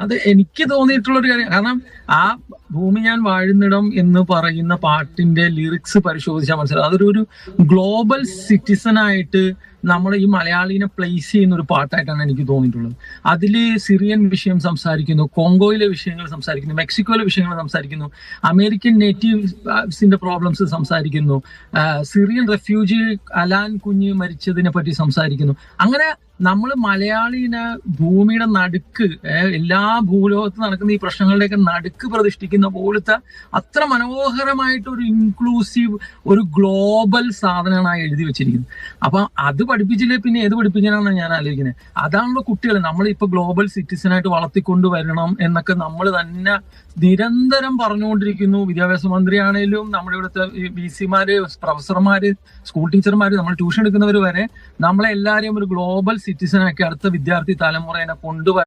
അത് എനിക്ക് തോന്നിയിട്ടുള്ള ഒരു കാര്യം. കാരണം ആ ഭൂമി ഞാൻ വാഴുന്നിടം എന്ന് പറയുന്ന പാട്ടിന്റെ ലിറിക്സ് പരിശോധിച്ചാൽ മനസ്സിലാവും. അതൊരു ഒരു ഗ്ലോബൽ സിറ്റിസൺ ആയിട്ട് നമ്മൾ ഈ മലയാളീനെ പ്ലേസ് ചെയ്യുന്ന ഒരു പാട്ടായിട്ടാണ് എനിക്ക് തോന്നിയിട്ടുള്ളത്. അതിൽ സിറിയൻ വിഷയം സംസാരിക്കുന്നു കോങ്കോയിലെ വിഷയങ്ങൾ സംസാരിക്കുന്നു മെക്സിക്കോയിലെ വിഷയങ്ങൾ സംസാരിക്കുന്നു അമേരിക്കൻ നേറ്റീവ്സിന്റെ പ്രോബ്ലംസ് സംസാരിക്കുന്നു സിറിയൻ റെഫ്യൂജി അലാൻ കുഞ്ഞ് മരിച്ചതിനെ പറ്റി സംസാരിക്കുന്നു. അങ്ങനെ നമ്മൾ മലയാളീനെ ഭൂമിയുടെ നടുക്ക് എല്ലാ ഭൂലോകത്ത് നടക്കുന്ന ഈ പ്രശ്നങ്ങളുടെയൊക്കെ നടുക്ക് പ്രതിഷ്ഠിക്കുന്ന പോലത്തെ അത്ര മനോഹരമായിട്ട് ഒരു ഇൻക്ലൂസീവ് ഒരു ഗ്ലോബൽ സാധനമാണ് ആ എഴുതി വെച്ചിരിക്കുന്നത് അപ്പൊ അത് പഠിപ്പിച്ചില്ലേ പിന്നെ ഏത് പഠിപ്പിക്കാനാണ് ഞാൻ ആലോചിക്കുന്നത്? അതാണല്ലോ കുട്ടികൾ നമ്മൾ ഇപ്പൊ ഗ്ലോബൽ സിറ്റിസൺ ആയിട്ട് വളർത്തിക്കൊണ്ട് വരണം എന്നൊക്കെ നമ്മൾ തന്നെ നിരന്തരം പറഞ്ഞുകൊണ്ടിരിക്കുന്നു. വിദ്യാഭ്യാസ മന്ത്രിയാണേലും നമ്മുടെ ഇവിടുത്തെ ബി സിമാര് പ്രൊഫസർമാര് സ്കൂൾ ടീച്ചർമാര് നമ്മൾ ട്യൂഷൻ എടുക്കുന്നവർ വരെ നമ്മളെ എല്ലാരെയും ഒരു ഗ്ലോബൽ സിറ്റിസൺ ആക്കി അടുത്ത വിദ്യാർത്ഥി തലമുറയെ കൊണ്ടുവരാൻ